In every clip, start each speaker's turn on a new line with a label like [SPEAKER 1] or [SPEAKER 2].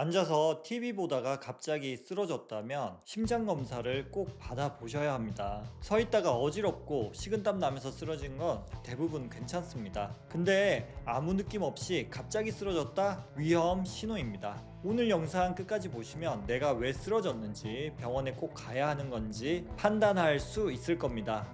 [SPEAKER 1] 앉아서 TV 보다가 갑자기 쓰러졌다면 심장 검사를 꼭 받아 보셔야 합니다. 서 있다가 어지럽고 식은땀 나면서 쓰러진 건 대부분 괜찮습니다. 근데 아무 느낌 없이 갑자기 쓰러졌다? 위험 신호입니다. 오늘 영상 끝까지 보시면 내가 왜 쓰러졌는지 병원에 꼭 가야 하는 건지 판단할 수 있을 겁니다.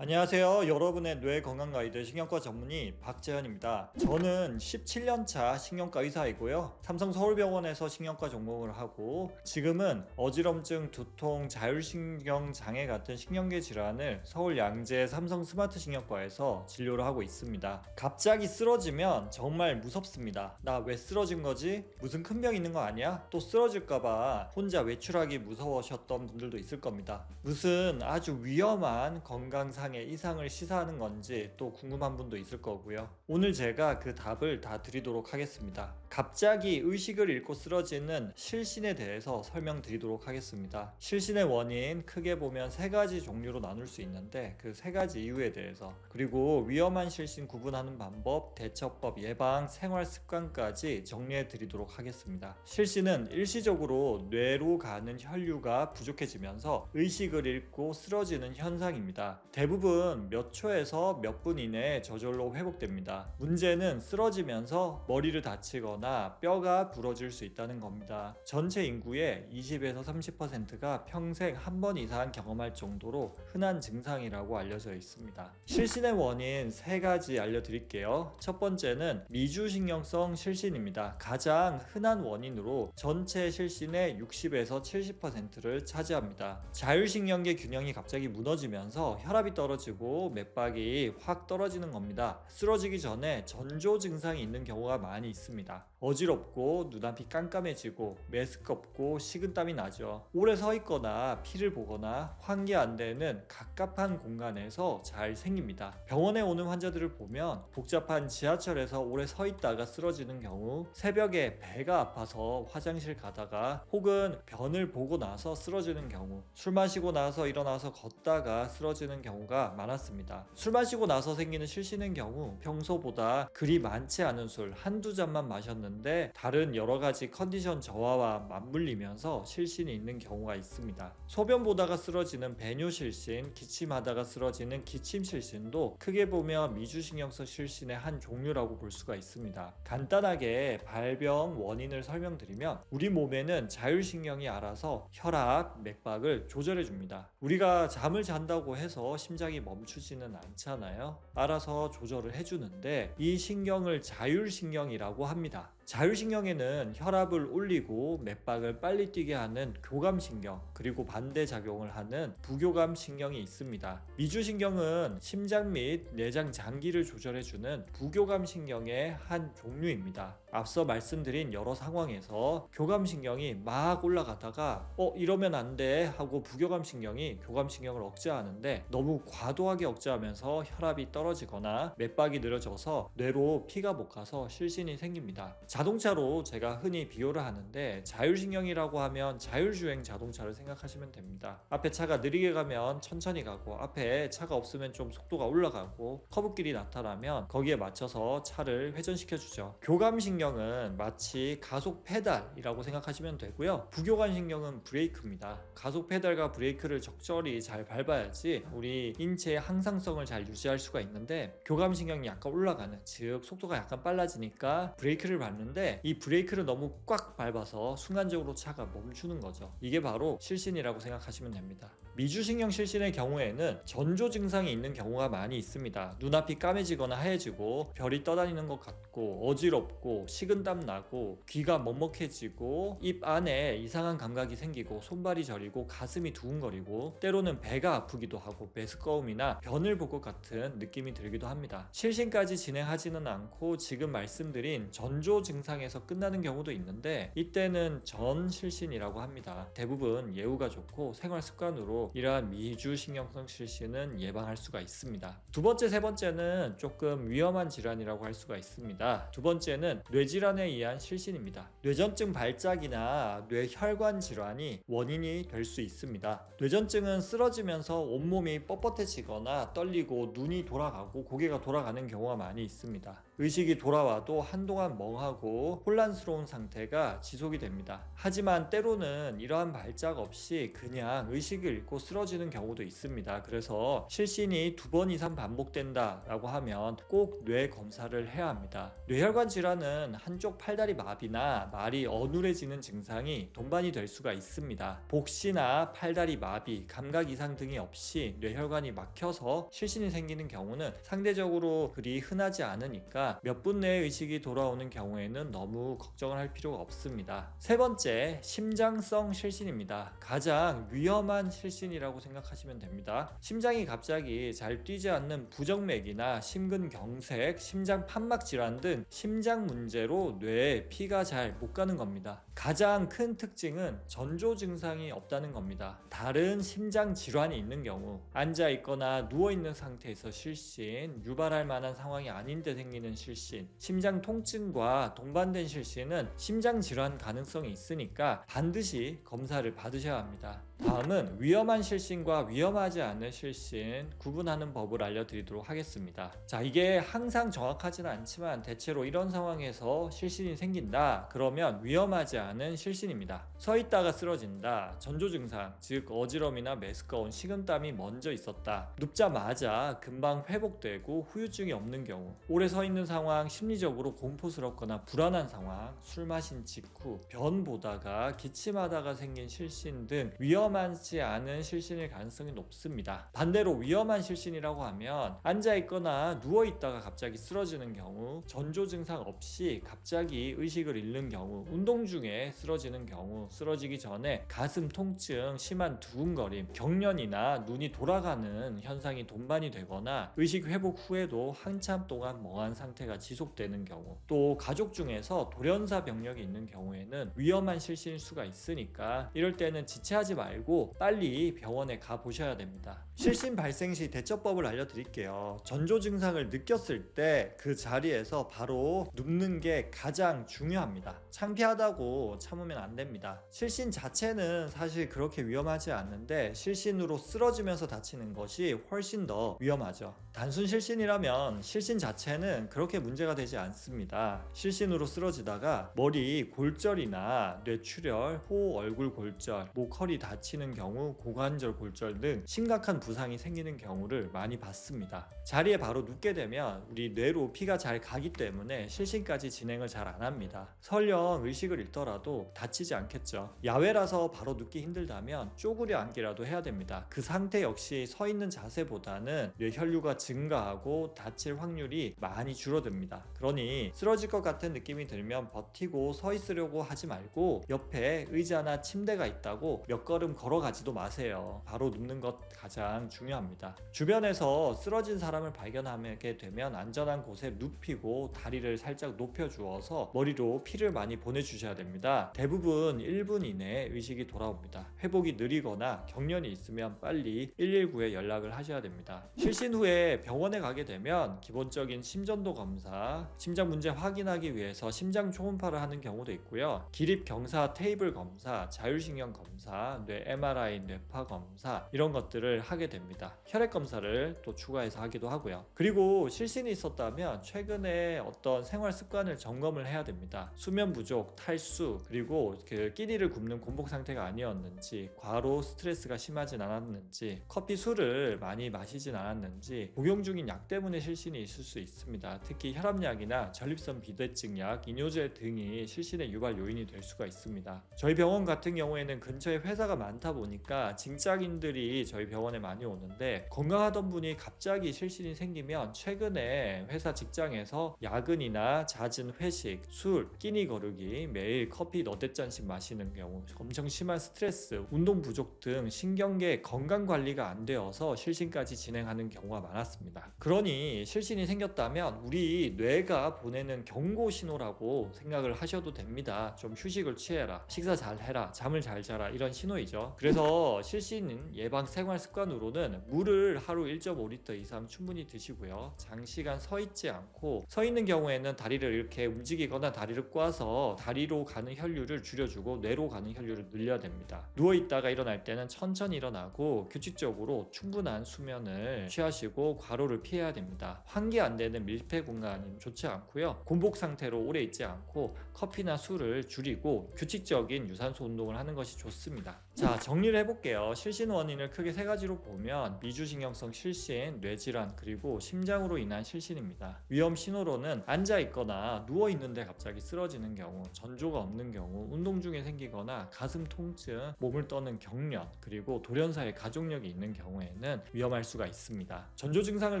[SPEAKER 1] 안녕하세요. 여러분의 뇌 건강 가이드 신경과 전문의 박재현입니다. 저는 17년차 신경과 의사이고요. 삼성 서울병원에서 신경과 전공을 하고 지금은 어지럼증, 두통, 자율신경 장애 같은 신경계 질환을 서울 양재 삼성 스마트 신경과에서 진료를 하고 있습니다. 갑자기 쓰러지면 정말 무섭습니다. 나 왜 쓰러진 거지? 무슨 큰 병 있는 거 아니야? 또 쓰러질까봐 혼자 외출하기 무서워하셨던 분들도 있을 겁니다. 무슨 아주 위험한 건강상 의 이상을 시사하는 건지 또 궁금한 분도 있을 거고요. 오늘 제가 그 답을 다 드리도록 하겠습니다. 갑자기 의식을 잃고 쓰러지는 실신에 대해서 설명드리도록 하겠습니다. 실신의 원인 크게 보면 세 가지 종류로 나눌 수 있는데 그 세 가지 이유에 대해서 그리고 위험한 실신 구분하는 방법, 대처법, 예방, 생활 습관까지 정리해 드리도록 하겠습니다. 실신은 일시적으로 뇌로 가는 혈류가 부족해지면서 의식을 잃고 쓰러지는 현상입니다. 대부분 몇 초에서 몇 분 이내에 저절로 회복됩니다. 문제는 쓰러지면서 머리를 다치거나 뼈가 부러질 수 있다는 겁니다. 전체 인구의 20에서 30%가 평생 한 번 이상 경험할 정도로 흔한 증상이라고 알려져 있습니다. 실신의 원인 세 가지 알려드릴게요. 첫 번째는 미주신경성 실신입니다. 가장 흔한 원인으로 전체 실신의 60에서 70%를 차지합니다. 자율신경계 균형이 갑자기 무너지면서 혈압이 떨어 지고 맥박이 확 떨어지는 겁니다. 쓰러지기 전에 전조 증상이 있는 경우가 많이 있습니다. 어지럽고 눈앞이 깜깜해지고 메스껍고 식은땀이 나죠. 오래 서 있거나 피를 보거나 환기 안 되는 갑갑한 공간에서 잘 생깁니다. 병원에 오는 환자들을 보면 복잡한 지하철에서 오래 서 있다가 쓰러지는 경우, 새벽에 배가 아파서 화장실 가다가 혹은 변을 보고 나서 쓰러지는 경우, 술 마시고 나서 일어나서 걷다가 쓰러지는 경우가 많았습니다. 술 마시고 나서 생기는 실신의 경우 평소보다 그리 많지 않은 술 한두 잔만 마셨는데 다른 여러 가지 컨디션 저하와 맞물리면서 실신이 있는 경우가 있습니다. 소변 보다가 쓰러지는 배뇨 실신, 기침하다가 쓰러지는 기침 실신도 크게 보면 미주신경성 실신의 한 종류라고 볼 수가 있습니다. 간단하게 발병 원인을 설명드리면 우리 몸에는 자율신경이 알아서 혈압, 맥박을 조절해 줍니다. 우리가 잠을 잔다고 해서 심장 이 멈추지는 않잖아요. 알아서 조절을 해주는데 이 신경을 자율신경이라고 합니다. 자율신경에는 혈압을 올리고 맥박을 빨리 뛰게 하는 교감신경 그리고 반대 작용을 하는 부교감신경이 있습니다. 미주신경은 심장 및 내장 장기를 조절해주는 부교감신경의 한 종류입니다. 앞서 말씀드린 여러 상황에서 교감신경이 막 올라가다가 어 이러면 안 돼 하고 부교감신경이 교감신경을 억제하는데 너무 과도하게 억제하면서 혈압이 떨어지거나 맥박이 느려져서 뇌로 피가 못 가서 실신이 생깁니다. 자동차로 제가 흔히 비교를 하는데 자율신경이라고 하면 자율주행 자동차를 생각하시면 됩니다. 앞에 차가 느리게 가면 천천히 가고 앞에 차가 없으면 좀 속도가 올라가고 커브길이 나타나면 거기에 맞춰서 차를 회전시켜 주죠. 교감신경은 마치 가속 페달이라고 생각하시면 되고요. 부교감신경은 브레이크입니다. 가속 페달과 브레이크를 적절히 잘 밟아야지 우리 인체의 항상성을 잘 유지할 수가 있는데 교감신경이 약간 올라가는 즉 속도가 약간 빨라지니까 브레이크를 밟는 데 이 브레이크를 너무 꽉 밟아서 순간적으로 차가 멈추는 거죠. 이게 바로 실신이라고 생각하시면 됩니다. 미주신경 실신의 경우에는 전조 증상이 있는 경우가 많이 있습니다. 눈앞이 까매지거나 하얘지고 별이 떠다니는 것 같고 어지럽고 식은땀 나고 귀가 먹먹해지고 입 안에 이상한 감각이 생기고 손발이 저리고 가슴이 두근거리고 때로는 배가 아프기도 하고 메스꺼움이나 변을 볼 것 같은 느낌이 들기도 합니다. 실신까지 진행하지는 않고 지금 말씀드린 전조 증상에서 끝나는 경우도 있는데 이때는 전 실신이라고 합니다. 대부분 예후가 좋고 생활 습관으로 이러한 미주 신경성 실신은 예방할 수가 있습니다. 두 번째, 세 번째는 조금 위험한 질환이라고 할 수가 있습니다. 두 번째는 뇌질환에 의한 실신입니다. 뇌전증 발작이나 뇌혈관 질환이 원인이 될 수 있습니다. 뇌전증은 쓰러지면서 온몸이 뻣뻣해지거나 떨리고 눈이 돌아가고 고개가 돌아가는 경우가 많이 있습니다. 의식이 돌아와도 한동안 멍하고 혼란스러운 상태가 지속이 됩니다. 하지만 때로는 이러한 발작 없이 그냥 의식을 잃고 쓰러지는 경우도 있습니다. 그래서 실신이 두 번 이상 반복된다라고 하면 꼭 뇌 검사를 해야 합니다. 뇌혈관 질환은 한쪽 팔다리 마비나 말이 어눌해지는 증상이 동반이 될 수가 있습니다. 복시나 팔다리 마비, 감각 이상 등이 없이 뇌혈관이 막혀서 실신이 생기는 경우는 상대적으로 그리 흔하지 않으니까 몇 분 내에 의식이 돌아오는 경우에는 너무 걱정을 할 필요가 없습니다. 세 번째, 심장성 실신입니다. 가장 위험한 실신이라고 생각하시면 됩니다. 심장이 갑자기 잘 뛰지 않는 부정맥이나 심근경색, 심장 판막 질환 등 심장 문제로 뇌에 피가 잘 못 가는 겁니다. 가장 큰 특징은 전조 증상이 없다는 겁니다. 다른 심장 질환이 있는 경우 앉아 있거나 누워 있는 상태에서 실신, 유발할 만한 상황이 아닌데 생기는 실신, 심장 통증과 동반된 실신은 심장 질환 가능성이 있으니까 반드시 검사를 받으셔야 합니다. 다음은 위험한 실신과 위험하지 않은 실신 구분하는 법을 알려드리도록 하겠습니다. 자, 이게 항상 정확하지는 않지만 대체로 이런 상황에서 실신이 생긴다. 그러면 위험하지 않은 실신입니다. 서 있다가 쓰러진다. 전조 증상, 즉 어지럼이나 메스꺼운 식은땀이 먼저 있었다. 눕자마자 금방 회복되고 후유증이 없는 경우, 오래 서 있는 상황, 심리적으로 공포스럽거나 불안한 상황, 술 마신 직후 변 보다가 기침하다가 생긴 실신 등 위험 하지 않은 실신일 가능성이 높습니다. 반대로 위험한 실신이라고 하면 앉아 있거나 누워 있다가 갑자기 쓰러지는 경우, 전조 증상 없이 갑자기 의식을 잃는 경우, 운동 중에 쓰러지는 경우, 쓰러지기 전에 가슴 통증, 심한 두근거림, 경련이나 눈이 돌아가는 현상이 동반이 되거나 의식 회복 후에도 한참 동안 멍한 상태가 지속되는 경우, 또 가족 중에서 돌연사 병력이 있는 경우에는 위험한 실신일 수가 있으니까 이럴 때는 지체하지 말고 빨리 병원에 가 보셔야 됩니다. 실신 발생 시 대처법을 알려드릴게요. 전조 증상을 느꼈을 때 그 자리에서 바로 눕는 게 가장 중요합니다. 창피하다고 참으면 안 됩니다. 실신 자체는 사실 그렇게 위험하지 않는데 실신으로 쓰러지면서 다치는 것이 훨씬 더 위험하죠. 단순 실신이라면 실신 자체는 그렇게 문제가 되지 않습니다. 실신으로 쓰러지다가 머리 골절이나 뇌출혈, 호 얼굴 골절, 목 허리 다치는 경우 고관절 골절 등 심각한 부상이 생기는 경우를 많이 봤습니다. 자리에 바로 눕게 되면 우리 뇌로 피가 잘 가기 때문에 실신까지 진행을 잘 안 합니다. 설령 의식을 잃더라도 다치지 않겠죠. 야외라서 바로 눕기 힘들다면 쪼그려 앉기라도 해야 됩니다. 그 상태 역시 서 있는 자세보다는 뇌 혈류가 증가하고 다칠 확률이 많이 줄어듭니다. 그러니 쓰러질 것 같은 느낌이 들면 버티고 서 있으려고 하지 말고 옆에 의자나 침대가 있다고 몇 걸음 걸어가지도 마세요. 바로 눕는 것 가장 중요합니다. 주변에서 쓰러진 사람을 발견하게 되면 안전한 곳에 눕히고 다리를 살짝 높여 주어서 머리로 피를 많이 보내주셔야 됩니다. 대부분 1분 이내에 의식이 돌아옵니다. 회복이 느리거나 경련이 있으면 빨리 119에 연락을 하셔야 됩니다. 실신 후에 병원에 가게 되면 기본적인 심전도 검사, 심장 문제 확인하기 위해서 심장 초음파를 하는 경우도 있고요. 기립 경사 테이블 검사, 자율신경 검사, 뇌 MRI, 뇌파 검사 이런 것들을 하게 됩니다. 혈액 검사를 또 추가해서 하기도 하고요. 그리고 실신이 있었다면 최근에 어떤 생활 습관을 점검을 해야 됩니다. 수면 부족, 탈수, 그리고 그 끼니를 굶는 곤복 상태가 아니었는지, 과로 스트레스가 심하진 않았는지, 커피, 술을 많이 마시진 않았는지, 복용 중인 약 때문에 실신이 있을 수 있습니다. 특히 혈압약이나 전립선 비대증 약, 이뇨제 등이 실신의 유발 요인이 될 수가 있습니다. 저희 병원 같은 경우에는 근처에 회사가 많다 보니까 직장인들이 저희 병원에 많이 오는데 건강하던 분이 갑자기 실신이 생기면 최근에 회사 직장에서 야근이나 잦은 회식, 술, 끼니 거르기, 매일 커피 너댓 잔씩 마시는 경우, 엄청 심한 스트레스, 운동 부족 등 신경계 건강 관리가 안 되어서 실신까지 진행하는 경우가 많았습니다. 그러니 실신이 생겼다면 우리 뇌가 보내는 경고 신호라고 생각을 하셔도 됩니다. 좀 휴식을 취해라, 식사 잘 해라, 잠을 잘 자라 이런 신호이죠. 그래서 실신 예방 생활 습관으로는 물을 하루 1.5리터 이상 충분히 드시고요. 장시간 서 있지 않고 서 있는 경우에는 다리를 이렇게 움직이거나 다리를 꽈서 다리로 가는 혈류를 줄여주고 뇌로 가는 혈류를 늘려야 됩니다. 누워 있다가 일어날 때는 천천히 일어나고 규칙적으로 충분한 수면을 취하시고 과로를 피해야 됩니다. 환기 안 되는 밀폐 공간이 좋지 않고요. 곤복 상태로 오래 있지 않고 커피나 술을 줄이고 규칙적인 유산소 운동을 하는 것이 좋습니다. 자, 정리를 해볼게요. 실신 원인을 크게 세 가지로 보면 미주신경성 실신, 뇌질환, 그리고 심장으로 인한 실신입니다. 위험 신호로는 앉아 있거나 누워 있는데 갑자기 쓰러지는 경우, 전조가 없는 경우, 운동 중에 생기거나 가슴 통증, 몸을 떠는 경련, 그리고 돌연사의 가족력이 있는 경우에는 위험할 수가 있습니다. 전조 증 상을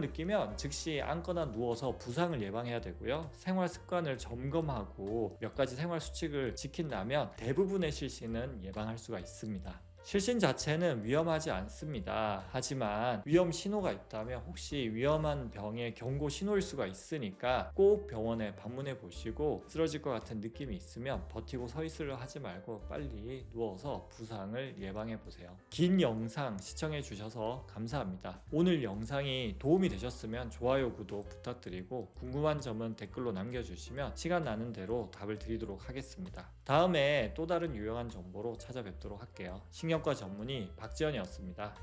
[SPEAKER 1] 느끼면 즉시 앉거나 누워서 부상을 예방해야 되고요. 생활 습관을 점검하고 몇 가지 생활 수칙을 지킨다면 대부분의 실신은 예방할 수가 있습니다. 실신 자체는 위험하지 않습니다. 하지만 위험 신호가 있다면 혹시 위험한 병의 경고 신호일 수가 있으니까 꼭 병원에 방문해 보시고 쓰러질 것 같은 느낌이 있으면 버티고 서 있으려 하지 말고 빨리 누워서 부상을 예방해 보세요. 긴 영상 시청해 주셔서 감사합니다. 오늘 영상이 도움이 되셨으면 좋아요, 구독 부탁드리고 궁금한 점은 댓글로 남겨주시면 시간 나는 대로 답을 드리도록 하겠습니다. 다음에 또 다른 유용한 정보로 찾아뵙도록 할게요. 신경과 전문의 박지현이었습니다.